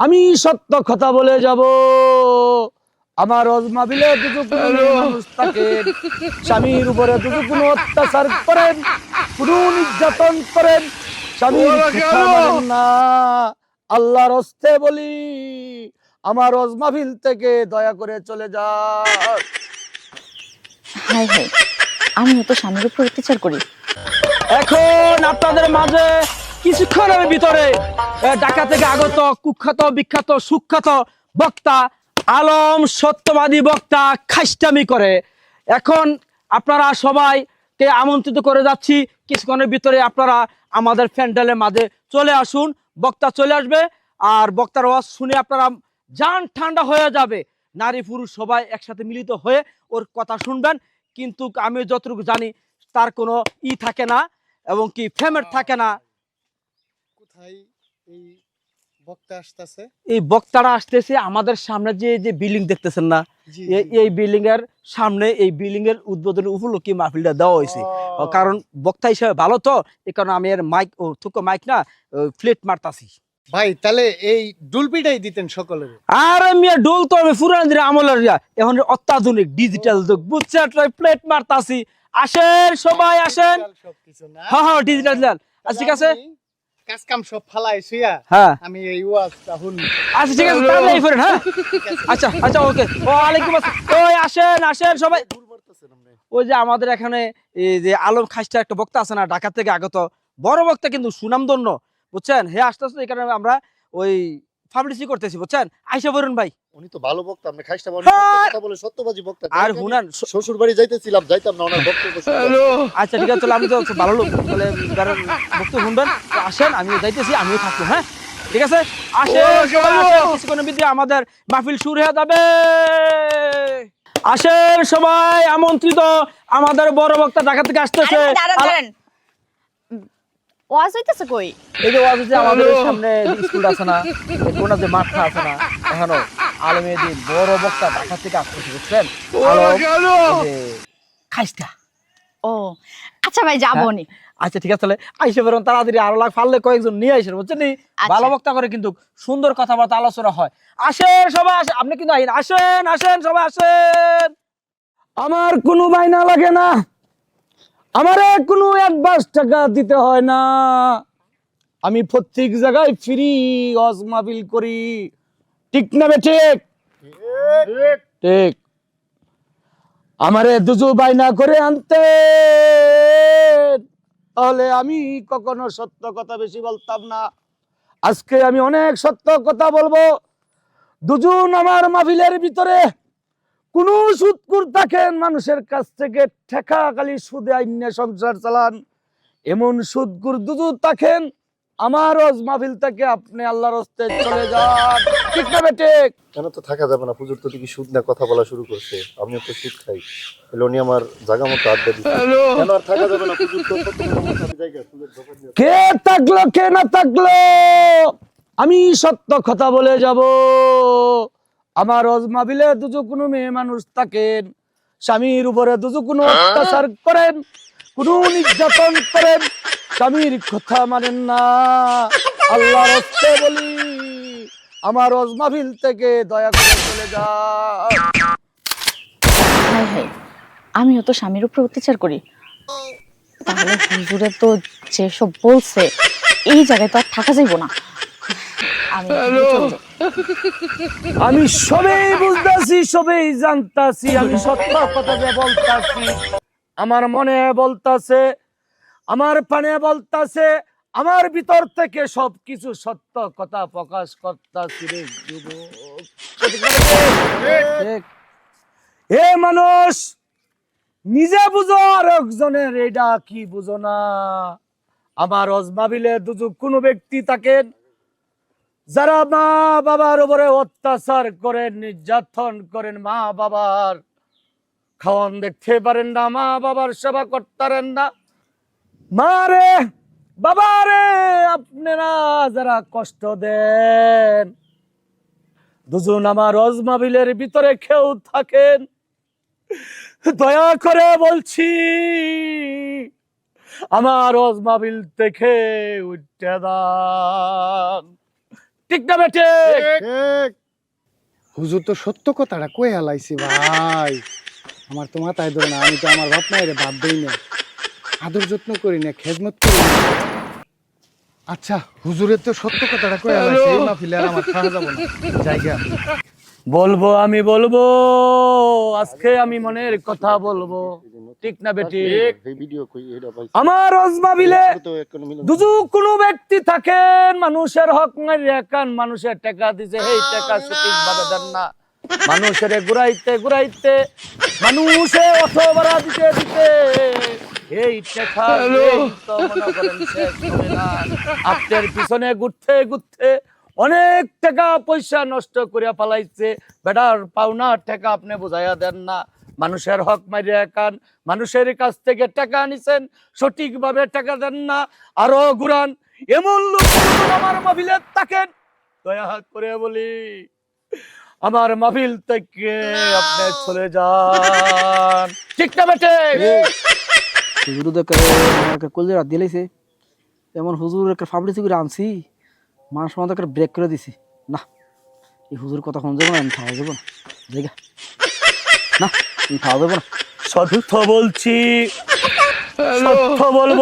আমি সত্য কথা বলে যাব। আমার অজমাবিলে দুটো কোনো থাকে স্বামীর উপরে দুটো কোনো অত্যাচার করেন কোনো নির্যাতন করেন স্বামীর না। আল্লাহর হস্তে বলি আমার অজমাবিল থেকে দয়া করে চলে যা। হাই হাই আমিও তো স্বামীর উপর অত্যাচার করি। এখন আপনাদের মাঝে কিছুক্ষণের ভিতরে ঢাকা থেকে আগত কুখ্যাত, বিখ্যাত, সুখ্যাত বক্তা, আলম সত্যবাদী বক্তা খাইস্টামি করে। এখন আপনারা সবাইকে আমন্ত্রিত করে যাচ্ছি। কিছুক্ষণের ভিতরে আপনারা আমাদের প্যান্ডেলের মাঝে চলে আসুন। বক্তা চলে আসবে, আর বক্তার আওয়াজ শুনে আপনারা যান, ঠান্ডা হয়ে যাবে। নারী, পুরুষ সবাই একসাথে মিলিত হয়ে ওর কথা শুনবেন। কিন্তু আমি যতটুকু জানি, তার কোনো ই থাকে না, এবং কি ফেমেট থাকে না। এই বক্তা আসতেছে? এই বক্তারা আসতেছে আমাদের সামনে যে যে বিল্ডিং দেখতেছেন না? এই- বিল্ডিং এর সামনে এই বিল্ডিং এর উদ্বোধন উপলক্ষে মাহফিলটা দেওয়া হয়েছে। কারণ বক্তা হিসেবে ভালো তো এই কারণে আমি এর মাইক ও থুকো মাইক না ফ্লেট মারতাছি। ভাই তাহলে এই ডুলপিটাই দিতেন সকলের? আরে মিয়া ডোল তো আমি পুরান দিনে আমলের। এখন অত্যাধুনিক ডিজিটাল যুগ। বুঝছেন? প্লেট মারতাছি। আসেন সবাই আসেন। হ্যাঁ হ্যাঁ ডিজিটাল আচ্ছা ঠিক আছে? আমি কাজ কাম সব ফালাই শুয়া হ্যাঁ। আমি এই হুন আচ্ছা ঠিক আছে তাড়াতাড়ি করেন হ্যাঁ? আচ্ছা আচ্ছা ওকে। আসসালাম। ওই আসেন আসেন সবাই। ওই যে আমাদের এখানে এই যে আলম খাসটা একটা বক্তা আছে না ঢাকা থেকে আগত। বড় বক্তা কিন্তু সুনামধন্য বুঝছেন? হে আসতে আসতে এখানে আমরা ওই পাবলিসি করতেছি বুঝছেন? আইসা ভাই। উনি তো ভালো বক্তা খাইস্টা হ্যাঁ। কথা বলে সত্যবাজি বক্তা। আর হুনান শ্বশুর বাড়ি যাইতেছিলাম যাইতাম না ওনার বক্তব্য। আচ্ছা ঠিক আছে আমি তো ভালো লোক। তাহলে বক্তব্য শুনবেন আসেন আমিও যাইতেছি আমিও থাকব হ্যাঁ? ঠিক আছে? আসেন কিছুক্ষণের আমাদের মাহফিল শুরু হয়ে যাবে। আসেন সবাই আমন্ত্রিত আমাদের বড় বক্তা ঢাকা থেকে আসতেছে। ওয়াজ হইতেছে কই? এই যে ওয়াজ হচ্ছে আমাদের সামনে স্কুল আছে না এই কোনা যে মাঠটা আছে না এখনও আলমের দিন বড় বক্তা ঢাকা থেকে আসতেছে বুঝছেন? খাইস্তা ও আচ্ছা ভাই যাব নি। আচ্ছা ঠিক আছে তাহলে আইসে বেরোন তাড়াতাড়ি আরও লাখ ফাললে কয়েকজন নিয়ে আসেন বুঝছেন নি? আচ্ছা। ভালো বক্তা করে কিন্তু সুন্দর কথাবার্তা আলোচনা হয়। আসেন সবাই আসেন আপনি কিন্তু আসেন আসেন সবাই আসেন। আমার কোনো বাইনা লাগে না। আমারে কোনো অ্যাডভান্স টাকা দিতে হয় না। আমি প্রত্যেক জায়গায় ফ্রি অজমাবিল করি। ঠিক না বে ঠিক? ঠিক। আমারে দুজু বাইনা করে আনতে। তাহলে আমি কখনো সত্য কথা বেশি বলতাম না। আজকে আমি অনেক সত্য কথা বলব। দুজন আমার মাহফিলের ভিতরে কোন সুদকুর থাকেন মানুষের কাছ থেকে ঠেকা খালি সুদে আইনে সংসার চালান। এমন সুদকুর দুজু থাকেন আমার রোজ মাহফিল থেকে আপনি আল্লাহর হস্তে চলে যান। ঠিক না বেটে কেন তো থাকা যাবে না? পুজোর তো দেখি সুদ না কথা বলা শুরু করছে। আমিও তো সুদ খাই। তাহলে আমার জায়গা মতো আড্ডা দিচ্ছে। কেন আর থাকা যাবে না? পুজোর তো কে থাকল কে না থাকল? আমি সত্য কথা বলে যাব। আমার রজমাবিলে দুজো কোনো মেয়ে মানুষ থাকেন, স্বামীর উপরে দুজো কোনো অত্যাচার করেন, কোনো নির্যাতন করেন, স্বামীর কথা মানেন না। আল্লাহ রস্তে বলি, আমার রজমাবিল থেকে দয়া করে চলে যা হাই আমিও তো স্বামীর উপর অত্যাচার করি। তাহলে হুজুরে তো যেসব বলছে, এই জায়গায় তো আর থাকা যাইব না। আমি সবেই বুঝতেছি সবেই জানতাছি আমি সত্য কথা যে বলতাছি আমার মনে বলতাছে আমার পানে বলতাছে আমার ভিতর থেকে সবকিছু সত্য কথা প্রকাশ করতাছি রে। এ মানুষ নিজে বুঝো আর একজনের এটা কি বুঝো না। আমার অজমাবিলে দুজু কোনো ব্যক্তি থাকেন যারা মা বাবার উপরে অত্যাচার করেন, নির্যাতন করেন মা বাবার খাওয়ান দেখতে পারেন না মা বাবার সেবা করতে পারেন না। মা রে বাবা রে আপনারা যারা কষ্ট দেন, দুজন আমার রজমাবিলের ভিতরে কেউ থাকেন। দয়া করে বলছি, আমার রজমাবিল থেকে উঠে দান। ঠিক না বেটে ঠিক। হুজুর তো সত্য কথাটা কই হালাইছি ভাই। আমার তো মাথায় ধরে না আমি তো আমার বাপ মায়ের বাদ দেই না আদর যত্ন করি না খেদমত করি না। আচ্ছা হুজুরের তো সত্য কথাটা কই হালাইছি আর আমার খাওয়া যাব না। জায়গা বলব আমি বলব আজকে আমি মনের কথা বলব। ঠিক না বেটি? এই ভিডিও কই এটা ভাই আমার অজমাবিলে দুজু কোনো ব্যক্তি থাকেন মানুষের হক মারিয়া কান মানুষের টাকা দিছে এই টাকা সঠিক ভাবে দেন না। মানুষের ঘুরাইতে ঘুরাইতে মানুষে ভাড়া দিতে দিতে এই টাকা আপনার পিছনে ঘুরতে ঘুরতে অনেক টাকা পয়সা নষ্ট করিয়া পালাইছে বেটার পাওনা টাকা আপনি বুঝাইয়া দেন না। মানুষের হক মারিয়া কান, মানুষের কাছ থেকে টাকা নিছেন, সঠিকভাবে টাকা দেন না। আরও ঘুরান, এমন লোক আমার মাহফিলে থাকেন, দয়া হাত করে বলি, আমার মাহফিল থেকে আপনি চলে যান। ঠিক না বেটে? হুজুর দিলেছে এমন হুজুর একটা ফাবড়িতে করে আনছি, মানুষ একটা ব্রেক করে দিছি। না, এই হুজুর কথা যাব না, আমি খাওয়া যাব না। না। খাওয়া না। বলছি সত্য বলব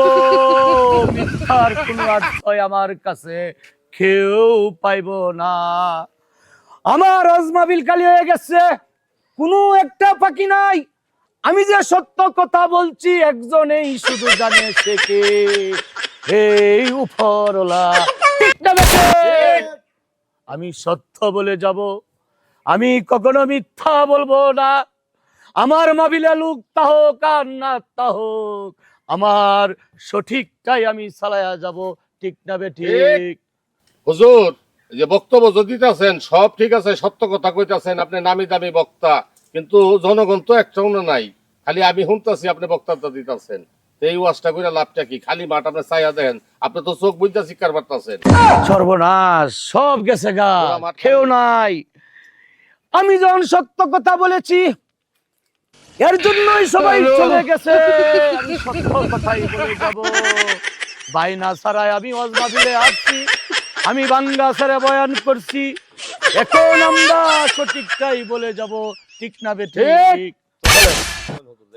মিথ্যার কোনো আশ্রয় আমার কাছে কেউ পাইবো না। আমার অজমাবিল কালি হয়ে গেছে কোনো একটা পাখি নাই। আমি যে সত্য কথা বলছি একজনেই শুধু জানে সে কে। এই উপরলা আমি সত্য বলে যাব আমি কখনো মিথ্যা বলব না। আমার মাবিলা লুক তাহোক আর না তাহোক আমার সঠিকটাই আমি চালায়া যাব ঠিক না বে ঠিক? হুজুর যে বক্তব্য যদি দিতেছেন সব ঠিক আছে সত্য কথা কইতাছেন আপনি নামি দামি বক্তা। কিন্তু জনগণ তো একটাও নাই। খালি আমি শুনতাছি আপনি বক্তব্য দিতেছেন। এই ওয়াজটা করে লাভটা কি? খালি মাঠ আপনি চাইয়া দেন। আপনি তো চোখ বুঝতে শিকার পারতাছেন সর্বনাশ সব গেছে গা। কেউ নাই। আমি যখন সত্য কথা বলেছি এর জন্যই সবাই চলে গেছে। আমি সত্য কথাই বলে যাব। বাইনা ছাড়াই আমি অজমাবিলে আসছি। আমি বাংলা সারে বয়ান করছি। এখন আমরা সঠিকটাই বলে যাব। ঠিক না বে ঠিক।